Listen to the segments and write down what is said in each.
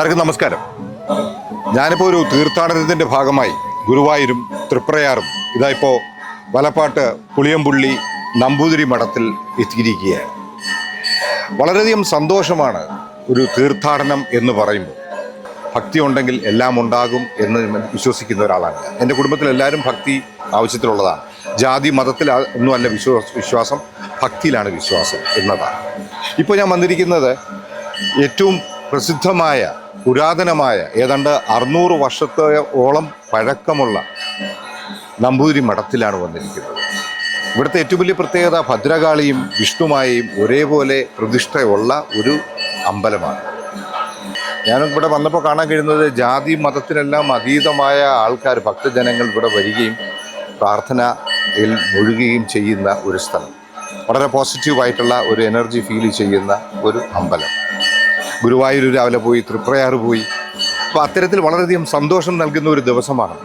എല്ലാവർക്കും നമസ്കാരം. ഞാനിപ്പോൾ ഒരു തീർത്ഥാടനത്തിന്റെ ഭാഗമായി ഗുരുവായൂരും തൃപ്രയാറും ഇതാ ഇപ്പോൾ വലപ്പാട്ട് പുളിയമ്പുള്ളി നമ്പൂതിരി മഠത്തിൽ എത്തിയിരിക്കുകയാണ്. വളരെയധികം സന്തോഷമാണ് ഒരു തീർത്ഥാടനം എന്ന് പറയുമ്പോൾ. ഭക്തി ഉണ്ടെങ്കിൽ എല്ലാം ഉണ്ടാകും എന്ന് വിശ്വസിക്കുന്ന ഒരാളാണ്. എന്റെ കുടുംബത്തിൽ എല്ലാവരും ഭക്തി ആവശ്യത്തിലുള്ളതാണ്. ജാതി മതത്തിൽ ഒന്നുമല്ല വിശ്വാസ വിശ്വാസം ഭക്തിയിലാണ് വിശ്വാസം എന്നതാണ്. ഇപ്പോൾ ഞാൻ വന്നിരിക്കുന്നത് ഏറ്റവും പ്രസിദ്ധമായ പുരാതനമായ ഏതാണ്ട് അറുന്നൂറ് വർഷത്തോളം പഴക്കമുള്ള നമ്പൂതിരി മഠത്തിലാണ് വന്നിരിക്കുന്നത്. ഇവിടുത്തെ ഏറ്റവും വലിയ പ്രത്യേകത ഭദ്രകാളിയും വിഷ്ണുമായയും ഒരേപോലെ പ്രതിഷ്ഠയുള്ള ഒരു അമ്പലമാണ്. ഞാൻ ഇവിടെ വന്നപ്പോൾ കാണാൻ കഴിയുന്നത് ജാതി മതത്തിനെല്ലാം അതീതമായ ആൾക്കാർ ഭക്തജനങ്ങൾ ഇവിടെ വരികയും പ്രാർത്ഥനയിൽ മുഴുകുകയും ചെയ്യുന്ന ഒരു സ്ഥലം. വളരെ പോസിറ്റീവായിട്ടുള്ള ഒരു എനർജി ഫീൽ ചെയ്യുന്ന ഒരു അമ്പലം. ഗുരുവായൂർ രാവിലെ പോയി തൃപ്രയാറ് പോയി. അപ്പോൾ അത്തരത്തിൽ വളരെയധികം സന്തോഷം നൽകുന്ന ഒരു ദിവസമാണ്.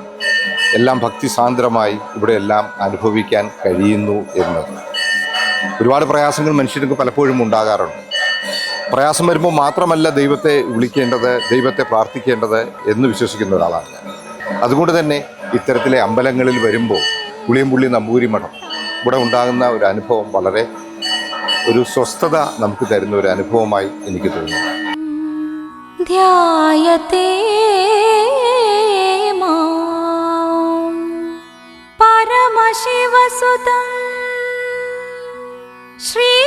എല്ലാം ഭക്തിസാന്ദ്രമായി ഇവിടെ എല്ലാം അനുഭവിക്കാൻ കഴിയുന്നു എന്നത്. ഒരുപാട് പ്രയാസങ്ങൾ മനുഷ്യർക്ക് പലപ്പോഴും ഉണ്ടാകാറുണ്ട്. പ്രയാസം വരുമ്പോൾ മാത്രമല്ല ദൈവത്തെ വിളിക്കേണ്ടത് ദൈവത്തെ പ്രാർത്ഥിക്കേണ്ടത് എന്ന് വിശ്വസിക്കുന്ന ഒരാളാണ് അതുകൊണ്ട് തന്നെ ഇത്തരത്തിലെ അമ്പലങ്ങളിൽ വരുമ്പോൾ പുളിയമ്പുള്ളി നമ്പൂരി മഠം ഇവിടെ ഉണ്ടാകുന്ന ഒരു അനുഭവം വളരെ ഒരു സ്വസ്ഥത നമുക്ക് തരുന്ന ഒരു അനുഭവമായി എനിക്ക് തോന്നുന്നു. ध्यायते मां। परमशिवसुतं श्रीविष्णुमाया।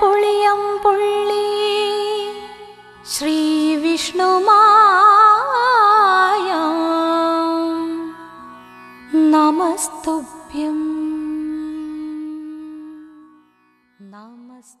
पुळियं पुळ्ळि। श्रीविष्णुमाया। नमस्तुभ्यम् vas.